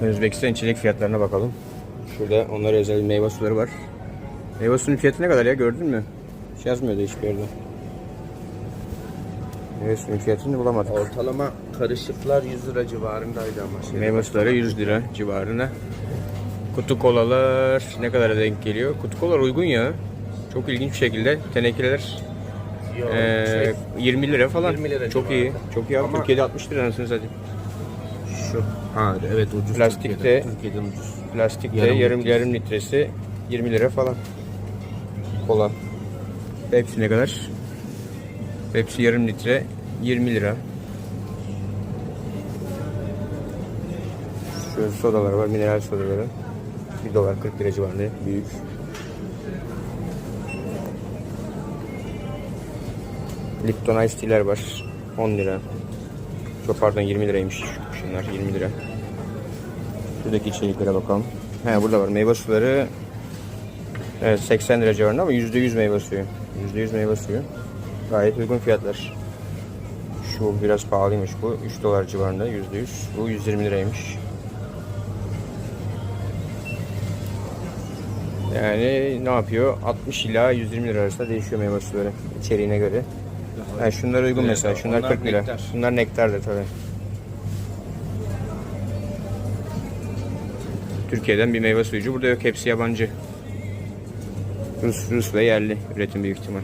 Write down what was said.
Özbekistan çilek fiyatlarına bakalım. Şurada onlara özel meyve suları var. Meyve suyunun fiyatı ne kadar ya gördün mü? Hiç yazmıyordu hiçbir yerde. Meyve suyunun fiyatını bulamadık. Ortalama karışıklar 100 lira civarındaydı ama şey. Meyve suları 100 lira civarında. Kutu kolalar ne kadara denk geliyor? Kutu kolalar uygun ya. Çok ilginç bir şekilde tenekeler Yo, eee, şey, 20 lira falan. 20 lira Çok iyi. Çok iyi abi. Ama- Türkiye'de 60 lira anasını satayım. Şu. Ha evet ucuz. Plastikte- Türkiye'de. Türkiye'den ucuz. Plastikte Yarım yarım litresi. yarım litresi 20 lira falan. Kola. Pepsi ne kadar? Pepsi yarım litre 20 lira. Şöyle sodalar var, mineral sodaları. 1 dolar 40 lira civarında büyük. Lipton Ice Tea'ler var. 10 lira. Çok pardon 20 liraymış şunlar 20 lira. Şuradaki içeriklere bakalım. He burada var meyve suları. Evet 80 lira civarında ama %100 meyve suyu. %100 meyve suyu. Gayet uygun fiyatlar. Şu biraz pahalıymış bu. 3 dolar civarında %100. Bu 120 liraymış. Yani ne yapıyor? 60 ila 120 lira arasında değişiyor meyve suları içeriğine göre. Yani şunlar uygun Evet, mesela. Şunlar onlar 40 lira. nektar. Bunlar nektardır tabii. Türkiye'den bir meyve suyucu burada yok. Hepsi yabancı. Rus, Rus ve yerli üretim büyük ihtimal.